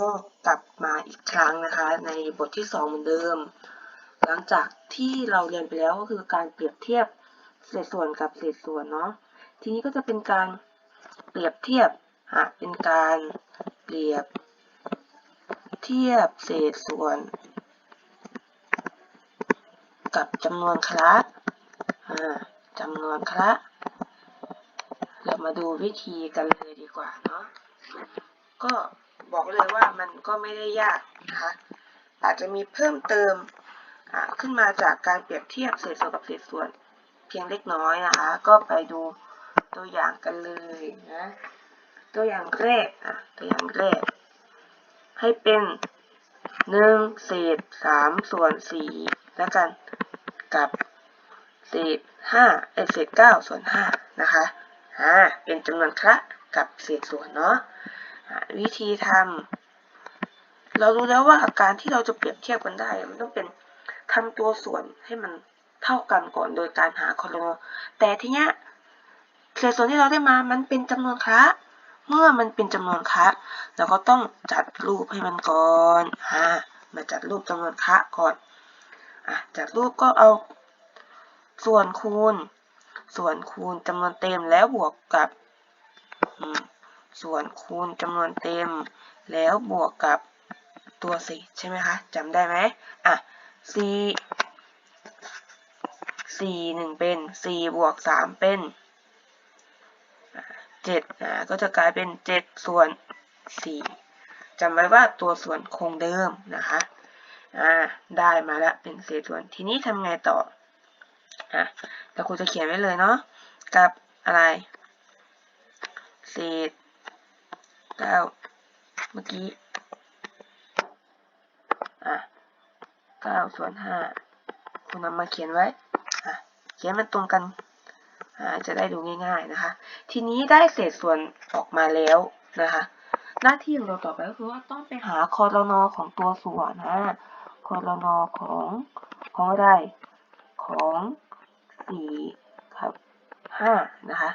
ก็กลับมาอีกครั้งนะคะ ในบทที่สองเหมือนเดิม หลังจากที่เราเรียนไปแล้วก็คือการเปรียบเทียบเศษส่วนกับเศษส่วนเนาะทีนี้ก็จะเป็นการเปรียบเทียบอะเป็นการเปรียบเทียบเศษส่วน กับจำนวนคละจำนวนคละเรามาดูวิธีกันเลยดีกว่าเนาะก็ บอกเลยว่ามันก็ไม่ได้ยากนะคะอาจจะมีเพิ่มเติมขึ้นมาจากการเปรียบเทียบเศษส่วนกับเศษส่วน เพียงเล็กน้อยนะคะ ก็ไปดูตัวอย่างกันเลยนะตัวอย่างแรกอะตัวอย่างแรก ให้เป็นหนึ่งเศษสามส่วนสี่แล้วกันกับเศษห้าเอเศษเก้าส่วนห้านะคะอ่าเป็นจำนวนคละกับเศษส่วนเนาะ อ่าวิธีทำเรารู้แล้วว่าการที่เราจะเปรียบเทียบกันได้ มันต้องเป็นทำตัวส่วนให้มันเท่ากันก่อนโดยการหาคอลโลแต่ทีเนี้ยเศษส่วนที่เราได้มามันเป็นจำนวนคะเมื่อมันเป็นจำนวนคะเราก็ต้องจัดรูปให้มันก่อนอ่ามาจัดรูปจำนวนคะก่อนอะจัดรูปก็เอาส่วนคูณ ส่วนคูณจำนวนเต็มแล้วบวกกับ ส่วนคูณจำนวนเต็ม แล้วบวกกับตัวเศษใช่ไหมคะจำได้ไหมอะสี่สี่หนึ่งเป็นสี่บวกสามเป็นเจ็ดอ่าก็จะกลายเป็นเจ็ดส่วนสี่จำไว้ว่าตัวส่วนคงเดิมนะคะอ่าได้มาแล้วเป็นเศษส่วนทีนี้ทำไงต่ออะแต่ครูจะเขียนไว้เลยเนาะกับอะไรเศษ เก้าเมื่อกี้ อะเก้าส่วนห้าคุณนำมาเขียนไว้ อะ เขียนมันตรงกัน อ่า จะได้ดูง่ายๆนะคะ ทีนี้ได้เศษส่วนออกมาแล้วนะคะ หน้าที่ของเราต่อไปก็คือว่าต้องไปหาคอรนอของตัวส่วนนะคอรนอของของอะไรของสี่กับห้านะคะ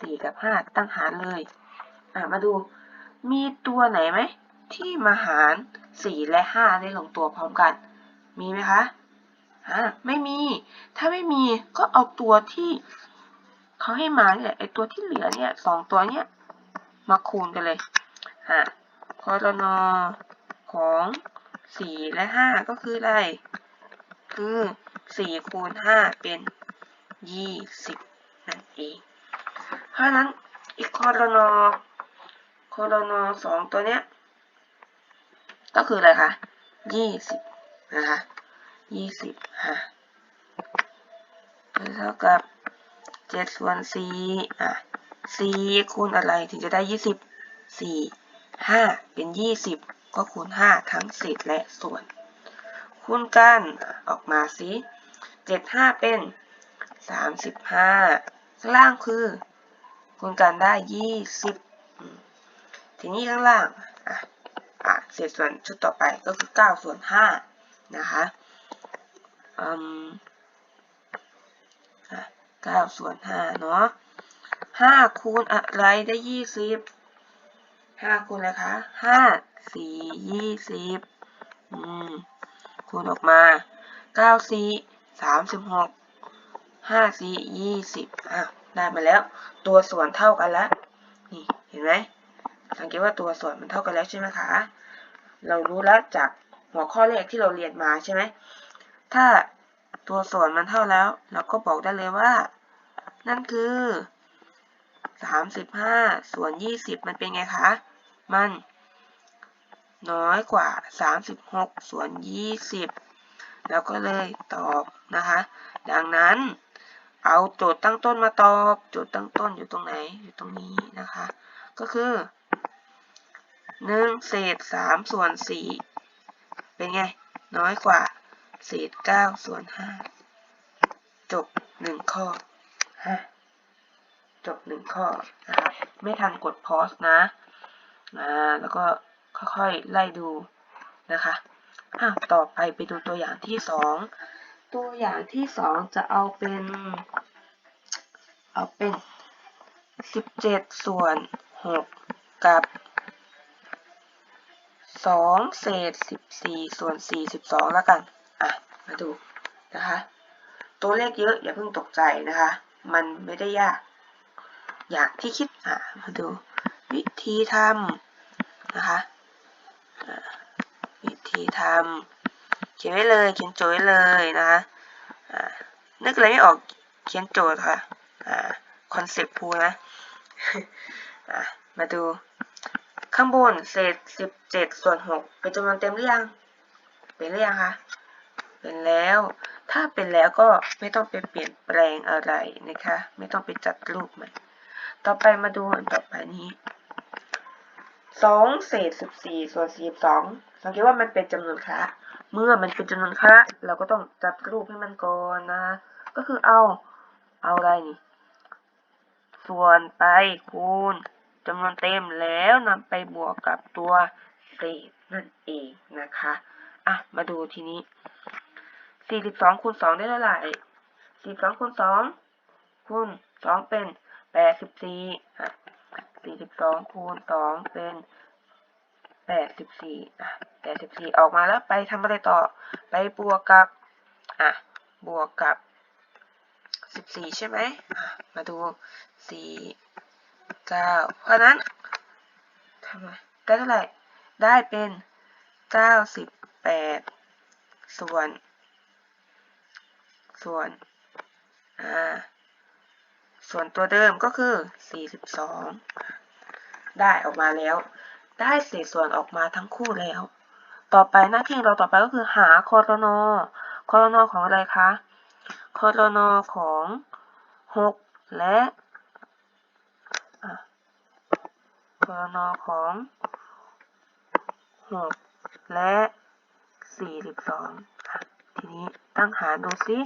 สี่กับห้าตั้งหารเลย อ่ามาดู มีตัวไหนไหมที่มาหารสี่และห้าได้ลงตัวพร้อมกัน มีไหมคะอ่าไม่มี ถ้าไม่มีก็เอาตัวที่เขาให้มาเนี่ยไอตัวที่เหลือเนี่ยสองตัวเนี่ยมาคูณกันเลยอะคอรนอของสี่และห้าก็คืออะไร คือสี่คูณห้าเป็นยี่สิบนั่นเอง เพราะฉะนั้นอีกคอรนอ คอรนอสองตัวเนี้ย ก็คืออะไรคะยี่สิบนะคะยี่สิบฮะเท่ากับเจ็ดส่วนสี่อะสี่คูณอะไรถึงจะได้ยี่สิบสี่ห้าเป็นยี่สิบก็คูณห้าทั้งเศษและส่วน คูณกันออกมาสิเจ็ดห้าเป็นสามสิบห้าข้างล่างคือ คูณกันได้ยี่สิบ ทีนี้ข้างล่างอะอะเศษส่วนชุดต่อไปก็คือเก้าส่วนห้านะคะอืมเก้าส่วนห้าเนาะห้าคูณอะไรได้ยี่สิบห้าคูณอะไรคะห้าสี่ยี่สิบอืมคูณออกมาเก้าสี่สามสิบหกห้าสี่ยี่สิบอะได้มาแล้ว ตัวส่วนเท่ากันแล้วนี่เห็นไหม สังเกตว่าตัวส่วนมันเท่ากันแล้วใช่ไหมคะ เรารู้แล้วจากหัวข้อแรกที่เราเรียนมาใช่ไหม ถ้าตัวส่วนมันเท่าแล้ว เราก็บอกได้เลยว่า นั่นคือ 35 ส่วน 20 มันเป็นไงคะ มัน น้อยกว่า 36 ส่วน 20 แล้วก็เลยตอบนะคะ ดังนั้นเอาโจทย์ตั้งต้นมาตอบ โจทย์ตั้งต้นอยู่ตรงไหน อยู่ตรงนี้นะคะ ก็คือ 1เศษ3ส่วน4เป็นไง น้อยกว่า เศษ9ส่วน5จบ1ข้อฮะจบ1ข้อนะครับไม่ทันกดพอสนะอ่าแล้วก็ค่อยๆไล่ดูนะคะอะต่อไปไปดูตัวอย่างที่2ตัวอย่างที่2จะเอาเป็น เอาเป็น17ส่วน6กับ สองเศษสิบสี่ส่วนสี่สิบสองแล้วกัน อะ มาดูนะคะ ตัวเลขเยอะอย่าเพิ่งตกใจนะคะ มันไม่ได้ยาก อย่างที่คิด อะ มาดู วิธีทำนะคะวิธีทำเขียนไว้เลยเขียนโจทย์ไว้เลยนะคะนึกอะไรไม่ออกเขียนโจทย์ค่ะคอนเซปต์พูนะะมาดู ข้างบนเศษสิบเจ็ดส่วนหกเป็นจำนวนเต็มหรือยัง เป็นหรือยังคะ เป็นแล้ว ถ้าเป็นแล้วก็ไม่ต้องไปเปลี่ยนแปลงอะไรนะคะ ไม่ต้องไปจัดรูปใหม่ ต่อไปมาดูอันต่อไปนี้สองเศษสิบสี่ส่วนสี่สิบสองสังเกตว่ามันเป็นจำนวนคละเมื่อมันเป็นจำนวนคละเราก็ต้องจัดรูปให้มันก่อนนะ ก็คือเอา เอาอะไรนี่ ส่วนไปคูณ จำนวนเต็มแล้วนำไปบวกกับตัวเศษนั่นเองนะคะ อะ มาดูทีนี้สี่สิบสองคูณสองได้เท่าไหร่สี่สองคูณสองคูณสองเป็นแปดสิบสี่อะสี่สิบสองคูณสองเป็นแปดสิบสี่อะแปดสิบสี่ออกมาแล้วไปทำอะไรต่อ ไปบวกกับ อะ บวกกับสิบสี่ใช่ไหมอะ มาดูสี่ เก้าเพราะนั้นทำไมได้เท่าไหร่ ได้เป็นเก้าสิบแปดส่วน ส่วน อ่า ส่วนตัวเดิมก็คือ42ได้ออกมาแล้ว ได้เศษส่วนออกมาทั้งคู่แล้ว ต่อไปหน้าที่เราต่อไปก็คือหาคอรนอคอรนอของอะไรคะคอรนอของ6และคอร นอของ6และ42ทีนี้ตั้งหารดูซิ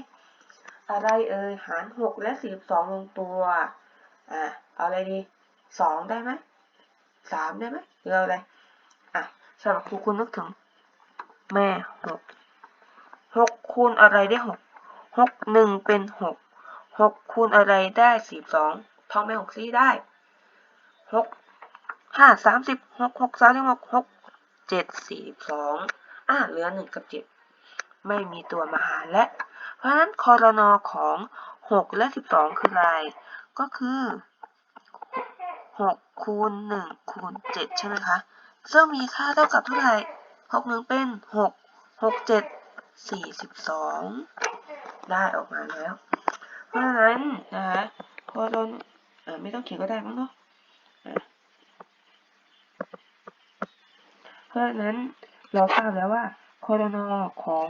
อะไรเอ่ยหารหกและสี่สองลงตัว อะ เอาอะไรดีสองได้ไหมสามได้ไหมหรือเอาอะไร อะสำหรับครูคุณนึกถึง แม่หกหกคูณอะไรได้หกหกหนึ่งเป็นหกหกคูณอะไรได้สี่สองท่องแม่หกซี่ได้หก ห้าสามสิบหกหกสามสิบหกหกเจ็ดสี่สองอะเหลือหนึ่งกับเจ็ดไม่มีตัวมหารและ เพราะฉะนั้นคอรนอของ6และ12คืออะไร ก็คือ6คูณ1คูณ7ใช่ไหมคะซึ่งมีค่าเท่ากับเท่าไหร่6 1เป็น6 6 7 42ได้ออกมาแล้ว เพราะฉะนั้นนะคะคอรนอไม่ต้องเขียนก็ได้มั้งเนาะ เพราะฉะนั้นเราทราบแล้วว่าคอรนอของ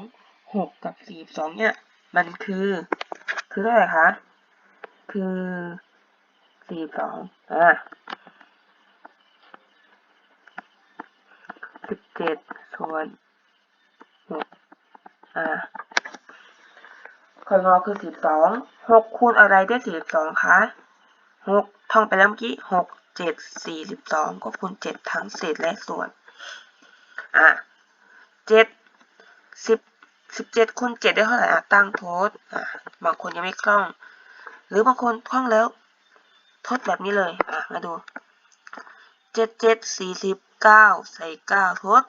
หกกับสี่สองเนี่ย มันคือ คือเท่าไหร่คะ คือสี่สองอะสิบเจ็ดส่วนหกอะคอรนอคือสิบสองหกคูณอะไรได้สี่สองคะหกท่องไปแล้วเมื่อกี้หกเจ็ดสี่สิบสองก็คูณเจ็ดทั้งเศษและส่วน อะเจ็ดสิบสิบเจ็ดคูณเจ็ดได้เท่าไหร่อะตั้งทษอะบางคนยังไม่คล่อง หรือบางคนคล่องแล้วทดแบบนี้เลยอะมาดูเจ็ดเจ็ดสี่สิบเก้าใส่เก้าทด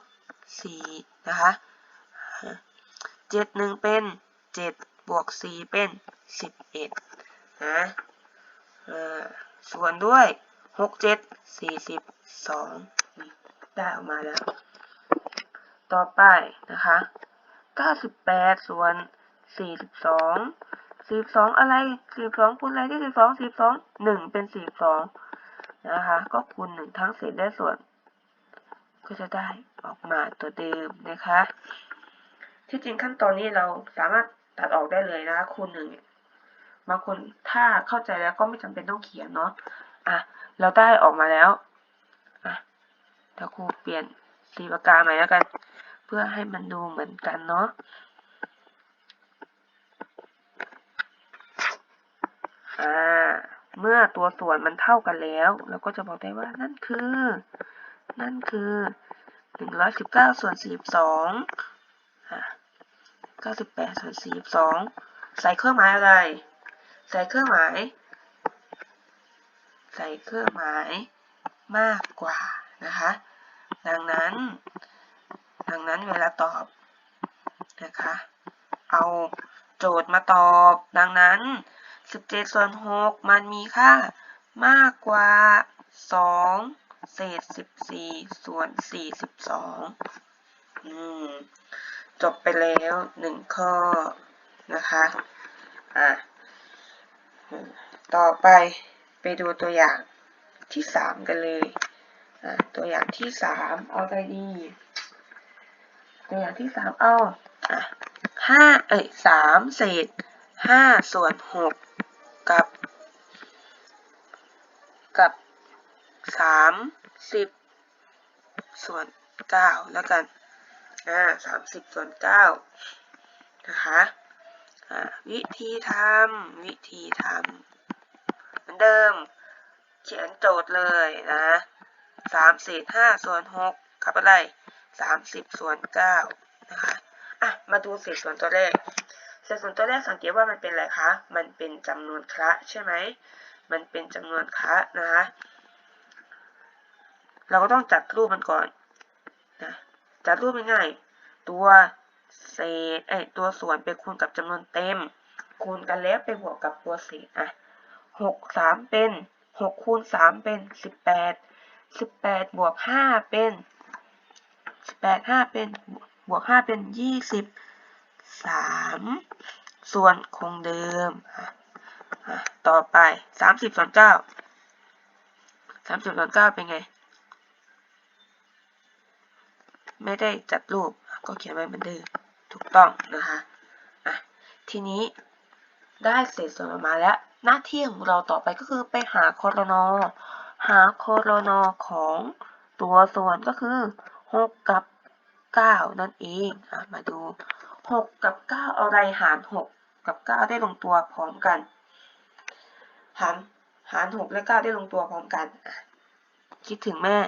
สี่นะคะเจ็ดหนึ่งเป็นเจ็ดบวกสี่เป็นสิบเอ็ดนะส่วนด้วยหกเจ็ดสี่สิบสองได้ออกมาแล้ว ต่อไปนะคะเก้าสิบแปดส่วนสี่สิบสอะไรสี่สองคูณอะไรที่สี่สองสี่สองหนึ่งเป็นสี่สองนะคะ ก็คูณหนึ่งทั้งเศษและส่วน ก็จะได้ออกมาตัวเดิมนะคะ ที่จริงขั้นตอนนี้เราสามารถตัดออกได้เลยนะคะคูณหนึ่งบางคนถ้าเข้าใจแล้วก็ไม่จำเป็นต้องเขียนเนาะอะเราได้ออกมาแล้วอะเดี๋ยวครูเปลี่ยนสีปากกาใหม่แล้วกัน เพื่อให้มันดูเหมือนกันเนาะอ่าเมื่อตัวส่วนมันเท่ากันแล้ว เราก็จะบอกได้ว่านั่นคือ นั่นคือหนึ่งร้อยสิบเก้าส่วนสี่สิบสองเก้าสิบแปดส่วนสี่สิบสองใส่เครื่องหมายอะไร ใส่เครื่องหมาย ใส่เครื่องหมายมากกว่านะคะ ดังนั้น ดังนั้นเวลาตอบนะคะ เอาโจทย์มาตอบ ดังนั้น 17ส่วน6มันมีค่ามากกว่า 2 เศษ 14 ส่วน 42 อืม จบไปแล้ว 1 ข้อ นะคะ อะ ต่อไปไปดูตัวอย่างที่ 3 กันเลย อะ ตัวอย่างที่ 3 เอาอะไรดี ตัวอย่างที่3เอาอะห้าเอ้ยสามเศษห้าส่วนหกกับกับสามสิบส่วนเก้าแล้วกันอ่าสามสิบส่วนเก้านะคะอ่าวิธีทำวิธีทำเหมือนเดิม เขียนโจทย์เลยนะสามเศษห้าส่วนหกกับอะไร สามสิบส่วนเก้านะคะอะมาดูเศษส่วนตัวแรกเศษส่วนตัวแรกสังเกตว่ามันเป็นอะไรคะ มันเป็นจำนวนคละใช่ไหม มันเป็นจำนวนคละนะคะเราก็ต้องจัดรูปมันก่อนนะจัดรูปง่ายๆตัวเศษไอตัวส่วนไปคูณกับจำนวนเต็ม คูณกันแล้วไปบวกกับตัวเศษอะหกสามเป็นหกคูณสามเป็นสิบแปดสิบแปดบวกห้าเป็น แปดห้าเป็นบวกห้าเป็นยี่สิบสามส่วนคงเดิม ต่อไปสามสิบส่วนเก้าสามสิบส่วนเก้าเป็นไง ไม่ได้จัดรูป ก็เขียนไว้เหมือนเดิม ถูกต้องนะคะะทีนี้ได้เศษส่วนออกมาแล้ว หน้าที่ของเราต่อไปก็คือไปหาโคโรนอหาโคโรนอของตัวส่วนก็คือ 6 กับ 9 นั่นเองอมาดู 6 กับ9เอาอะไรหาร 6 กับ 9 ได้ลงตัวพร้อมกัน หารหาร 6 และ 9 ได้ลงตัวพร้อมกัน คิดถึงแม่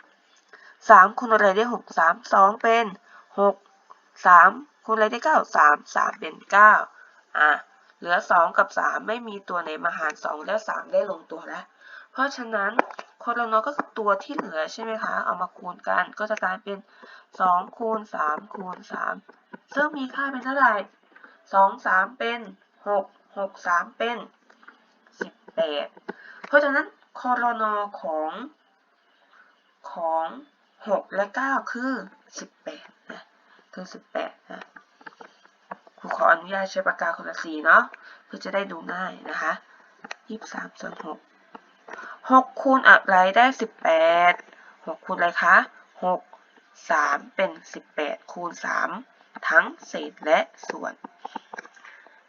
3 3คูณอะไรได้ 6 3 2 เป็น 6 3คูณอะไรได้ 9 3 3 เป็น 9 อะเหลือ 2 กับ 3 ไม่มีตัวไหนมาหาร 2 และ 3 ได้ลงตัวแล้ว เพราะฉะนั้น โคโรนอก็คือตัวที่เหลือใช่ไหมคะ เอามาคูณกันก็จะกลายเป็น2คูณ3คูณ3ซึ่งมีค่าเป็นเท่าไหร่2 3 เป็น 6 6 3 เป็น 18 เพราะฉะนั้นคโรนอของของ 6 และ 9 คือ 18 นะคือ 18 นะครูขออนุญาตใช้ปากกาคนละสีเนาะเพื่อจะได้ดูง่ายนะคะ 23ส่วน6 6คูณอะไรได้18 6คูณอะไรคะ6 3เป็น18คูณ3ทั้งเศษและส่วน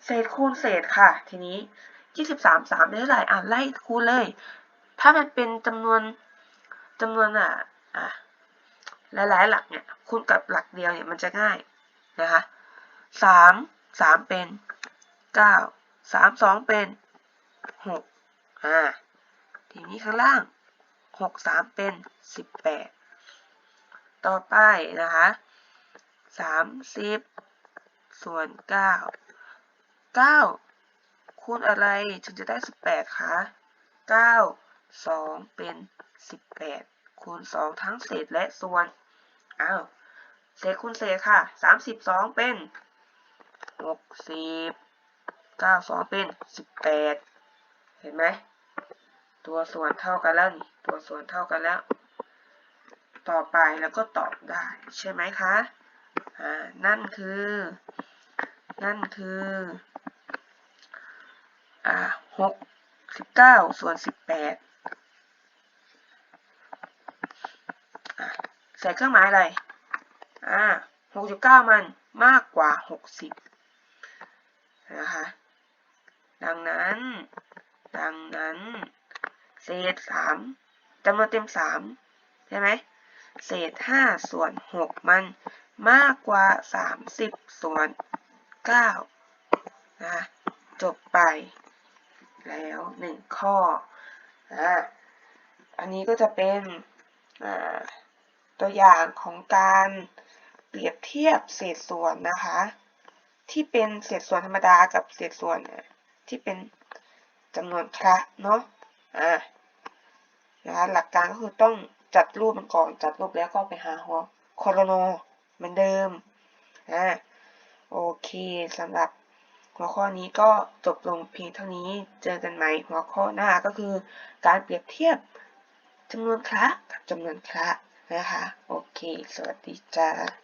เศษคูณเศษค่ะ ทีนี้23 3ได้เท่าไหร่อะไล่คูณเลย ถ้ามันเป็นจำนวนจำนวนอะอะหลายๆหลักเนี่ยคูณกับหลักเดียวเนี่ยมันจะง่ายนะคะ3 3เป็น9 3 2เป็น6อ่า ทีนี้ข้างล่าง 6 3 เป็น 18 ต่อไปนะคะ 30 ส่วน 9 9 คูณอะไรถึงจะได้ 18คะ9 2 เป็น 18 คูณ 2 ทั้งเศษและส่วน อ้าว เศษคูณเศษค่ะ 32 เป็น 60 92 เป็น 18 เห็นไหม ตัวส่วนเท่ากันแล้วนี่ตัวส่วนเท่ากันแล้ว ต่อไปแล้วก็ตอบได้ ใช่ไหมคะอ่านั่นคือ นั่นคืออ่าหกสิบเก้าส่วนสิบแปดใส่เครื่องหมายอะไร อ่าหกสิบเก้ามันมากกว่าหกสิบนะคะ ดังนั้น ดังนั้น เศษสามจำนวนเต็มสามใช่ไหมเศษห้าส่วนหกมันมากกว่าสามสิบส่วนเก้านะจบไปแล้วหนึ่งข้ออ่าอันนี้ก็จะเป็นตัวอย่างของการเปรียบเทียบเศษส่วนนะคะ ที่เป็นเศษส่วนธรรมดากับเศษส่วนที่เป็นจำนวนคละเนาะ อ่านะคะหลักการก็คือต้องจัดรูปมันก่อนจัดรูปแล้วก็ไปหาหัวโคโรโนเหมือนเดิมอ่าโอเคสำหรับหัวข้อนี้ก็จบลงเพียงเท่านี้เจอกันใหม่หัวข้อหน้าก็คือการเปรียบเทียบจำนวนคละกับจำนวนคละนะคะ โอเค สวัสดีจ้า